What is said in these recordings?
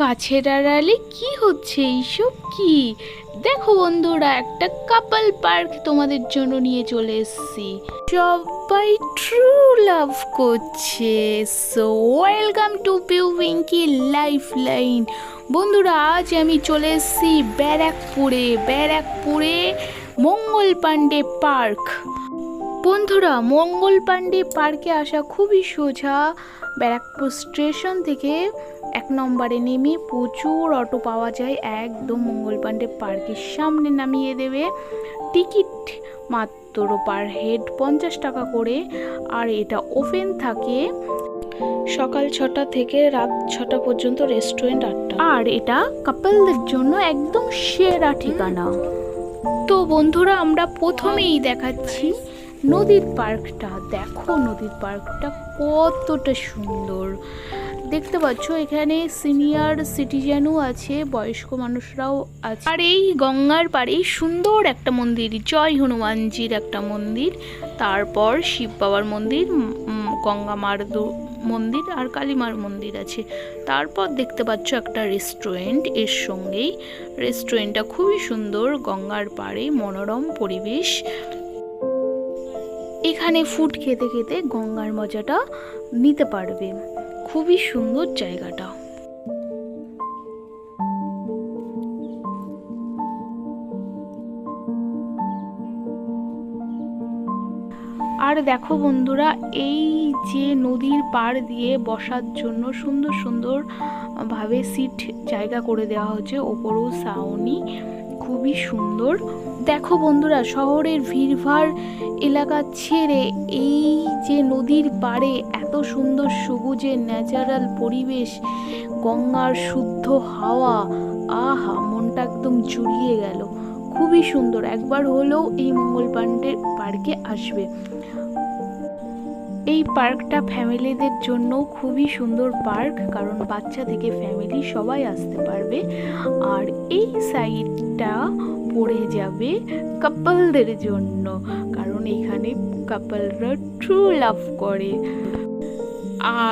কাছের আড়ালে কি হচ্ছে এইসব কি? দেখো বন্ধুরা, একটা কাপল পার্ক তোমাদের জন্য নিয়ে চলে এসেছি। সবাই ট্রু লাভ করছে। So welcome to Piu winky life line বন্ধুরা, আজ আমি চলে এসেছি ব্যারাকপুরে ব্যারাকপুরে মঙ্গল পাণ্ডে পার্ক বন্ধুরা, মঙ্গল পাণ্ডে পার্কে আসা খুবই সোজা। ব্যারাকপুর স্টেশন থেকে এক নম্বরে নেমে প্রচুর অটো পাওয়া যায়, একদম মঙ্গল পাণ্ডে পার্কের সামনে নামিয়ে দেবে। টিকিট মাত্র পার হেড পঞ্চাশ টাকা করে, আর এটা ওপেন থাকে সকাল ছটা থেকে রাত ছটা পর্যন্ত রেস্টুরেন্ট আটটা। আর এটা কাপলদের জন্য একদম সেরা ঠিকানা। তো বন্ধুরা, আমরা প্রথমেই দেখাচ্ছি নদীর পার্কটা। দেখো নদীর পার্কটা কতটা সুন্দর। দেখতে পাচ্ছ, এখানে সিনিয়র সিটিজেনও আছে, বয়স্ক মানুষরাও আছে। আর এই গঙ্গার পাড়ে সুন্দর একটা মন্দির, জয় হনুমানজির একটা মন্দির, তারপর শিব বাবার মন্দির গঙ্গা মার মন্দির আর কালীমার মন্দির আছে। তারপর দেখতে পাচ্ছ একটা রেস্টুরেন্টের সঙ্গেই রেস্টুরেন্টটা খুবই সুন্দর, গঙ্গার পাড়ে মনোরম পরিবেশ। এখানে ফুড খেতে খেতে গঙ্গার মজাটা নিতে পারবে। খুবই সুন্দর জায়গাটা। আর দেখো বন্ধুরা, এই যে নদীর পাড় দিয়ে বসার জন্য সুন্দর সুন্দর ভাবে সিট জায়গা করে দেওয়া হচ্ছে ওপরেও সাউনি খুবই সুন্দর। দেখো বন্ধুরা, শহরের ভিড়ভাড় এলাকা ছেড়ে এই যে নদীর পাড়ে এত সুন্দর সবুজে ন্যাচারাল পরিবেশ, গঙ্গার শুদ্ধ হাওয়া, আহা, মনটা একদম জুড়িয়ে গেল। খুবই সুন্দর। একবার হলেও এই মঙ্গল পাণ্ডে পার্কে আসবে। এই পার্কটা ফ্যামিলিদের জন্য খুবই সুন্দর পার্ক, কারণ বাচ্চা থেকে ফ্যামিলি সবাই আসতে পারবে। আর এই সাইডটা পড়ে যাবে কাপলদের জন্য, কারণ এখানে কাপলরা ট্রু লাভ করে।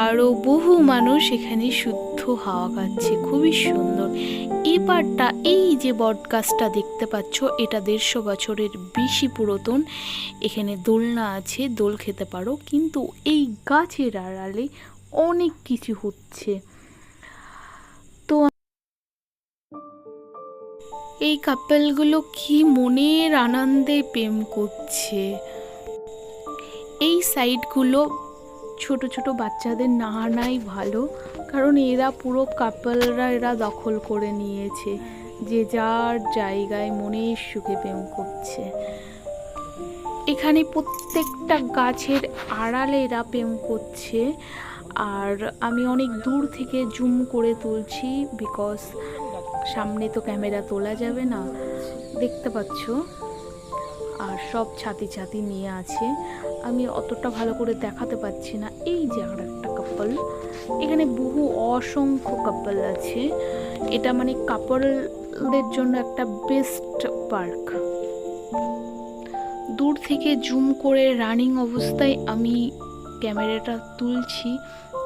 আরও বহু মানুষ এখানে শুদ্ধ হাওয়া খাচ্ছে, খুবই সুন্দর। এই পার্কটা এই যে বটগাছটা দেখতে পাচ্ছ, এটা দেড়শো বছরের বেশি পুরাতন। এখানে দোলনা আছে, দোল খেতে পারো, কিন্তু এই গাছের আড়ালে অনেক কিছু হচ্ছে। তো এই কাপেলগুলো কি মনের আনন্দে প্রেম করছে। এই সাইডগুলো ছোট ছোট বাচ্চাদের না আনাই ভালো। কারণ এরা পুরো কাপলরা এরা দখল করে নিয়েছে। যে যার জায়গায় মনের সুখে প্রেম করছে। এখানে প্রত্যেকটা গাছের আড়ালে এরা প্রেম করছে। আর আমি অনেক দূর থেকে জুম করে তুলছি বিকজ সামনে তো ক্যামেরা তোলা যাবে না। দেখতে পাচ্ছ? আর সব ছাতি ছাতি নিয়ে আছে। আমি অতটা ভালো করে দেখাতে পাচ্ছি না। এই যে আর একটা কাপল এখানে বহু অসংখ্য কাপল আছে। এটা মানে কাপলদের জন্য একটা বেস্ট পার্ক দূর থেকে জুম করে রানিং অবস্থায় আমি ক্যামেরাটা তুলছি।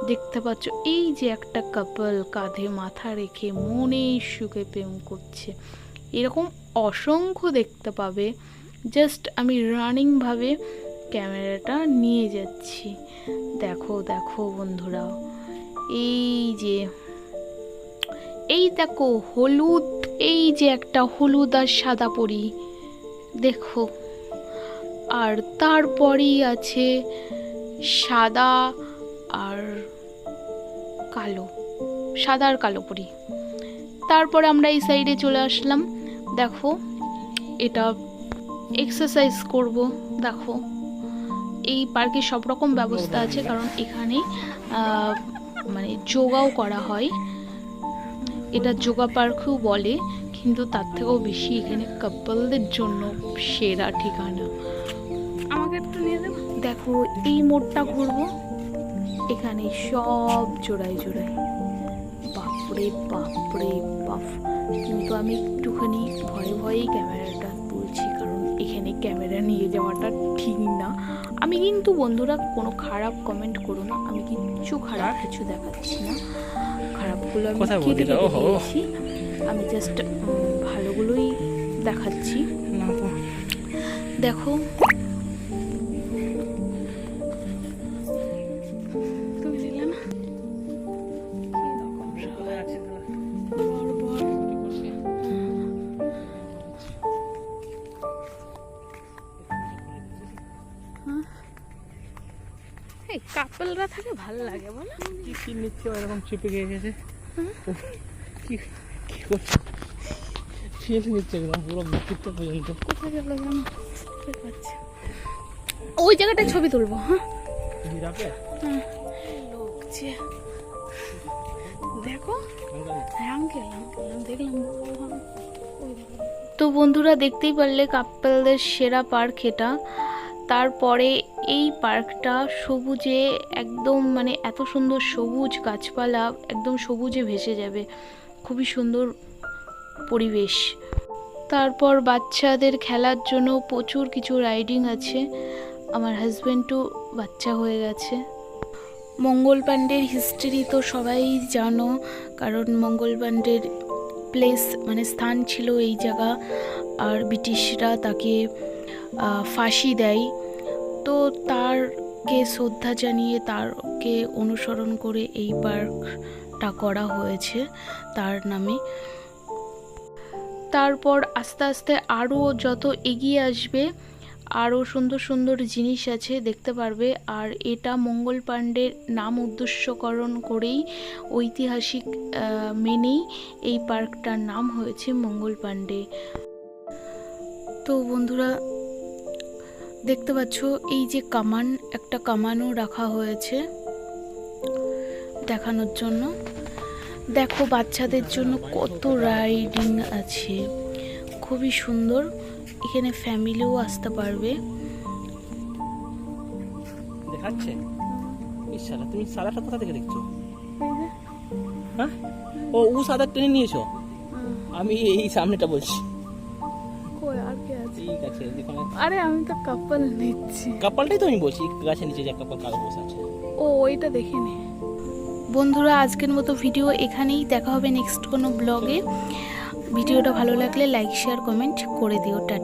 দেখতে পাচ্ছ, এই যে একটা কাপল কাঁধে মাথা রেখে মনে সুখে প্রেম করছে। এরকম অসংখ্য দেখতে পাবে। জাস্ট আমি রানিংভাবে ক্যামেরাটা নিয়ে যাচ্ছি। দেখো দেখো বন্ধুরা এই যে, এই দেখো হলুদ, এই যে একটা হলুদ আর সাদা পরি, দেখো। আর তারপরেই আছে সাদা আর কালো, সাদা আর কালো পরি। তারপরে আমরা এই সাইডে চলে আসলাম। দেখো, এটা এক্সারসাইজ করব, দেখো। এই পার্কে সব রকম ব্যবস্থা আছে কারণ এখানে মানে যোগাও করা হয়। এটা যোগা পার্কও বলে কিন্তু তার থেকেও বেশি এখানে কাপলদের জন্য সেরা ঠিকানা। আমাকে একটু নিয়ে দেবো দেখো এই মোড়টা ঘুরবো এখানে সব জোড়ায় জোড়ায়। বাপরে বাপরে বাপ কিন্তু আমি একটুখানি ভয়ে ভয়েই ক্যামেরাটা এখানে ক্যামেরা নিয়ে যাওয়াটা ঠিক না। আমি কিন্তু বন্ধুরা কোনো খারাপ কমেন্ট করো না আমি কিচ্ছু খারাপ কিছু দেখাচ্ছি না। খারাপগুলো আমি কোথায় কেটে কেটে দিয়েছি। আমি জাস্ট ভালোগুলোই দেখাচ্ছি। দেখো কাপলরা থাকে ভালো লাগে বলো। কি কি নিচ্ছে এরকম চেপে গিয়ে গেছে? কি কি করছে? ফিল নিচ্ছে একদম পুরো পর্যন্ত কোথায় গেল জানো ওই জায়গাটায় ছবি তুলবো হ্যাঁ? জিরাফে? লোক যে। দেখো হ্যাঁ আঙ্কেল আঙ্কেল দেখলাম। তো বন্ধুরা দেখতেই পারলে কাপ্পেলদের সেরা পার্ক এটা। তারপরে এই পার্কটা সবুজে একদম মানে এত সুন্দর সবুজ গাছপালা, একদম সবুজে ভেসে যাবে। খুবই সুন্দর পরিবেশ। তারপর বাচ্চাদের খেলার জন্য প্রচুর কিছু রাইডিং আছে। আমার হাজব্যান্ডও বাচ্চা হয়ে গেছে। মঙ্গল পাণ্ডের হিস্ট্রি তো সবাই জানো, কারণ মঙ্গল পাণ্ডের প্লেস মানে স্থান ছিল এই জায়গা, আর ব্রিটিশরা তাকে ফাঁসি দেয়। তো তারকে শ্রদ্ধা জানিয়ে তারকে অনুসরণ করে এই পার্কটা করা হয়েছে তার নামে। তারপর আস্তে আস্তে আরও যত এগিয়ে আসবে আরও সুন্দর সুন্দর জিনিস আছে দেখতে পারবে। আর এটা মঙ্গল পাণ্ডের নাম উদ্দেশ্যকরণ করেই ঐতিহাসিক মেনেই এই পার্কটার নাম হয়েছে মঙ্গল পাণ্ডে। তো বন্ধুরা দেখতে পাচ্ছ এই যে কামান একটা কামানও রাখা হয়েছে দেখানোর জন্য। দেখো বাচ্চাদের জন্য কত রাইডিং আছে। খুবই সুন্দর। এখানে ফ্যামিলিও আসতে পারবে। দেখাচ্ছে? তুমি সাদাটা কোথা থেকে দেখছ? হ্যাঁ। ও ও সাদা টেনে নিয়েছো? আমি এই সামনেটা বলছি। ঠিক আছে আরে আমি তো কাপল নিচ্ছি। কাপালটাই তো আমি বলছি গাছের নিচে যে কাপড় কালো বসে আছে। ও ওইটা দেখিনি বন্ধুরা আজকের মতো ভিডিও এখানেই দেখা হবে নেক্সট কোনো ব্লগে ভিডিওটা ভালো লাগলে লাইক শেয়ার কমেন্ট করে দিও। টাটা।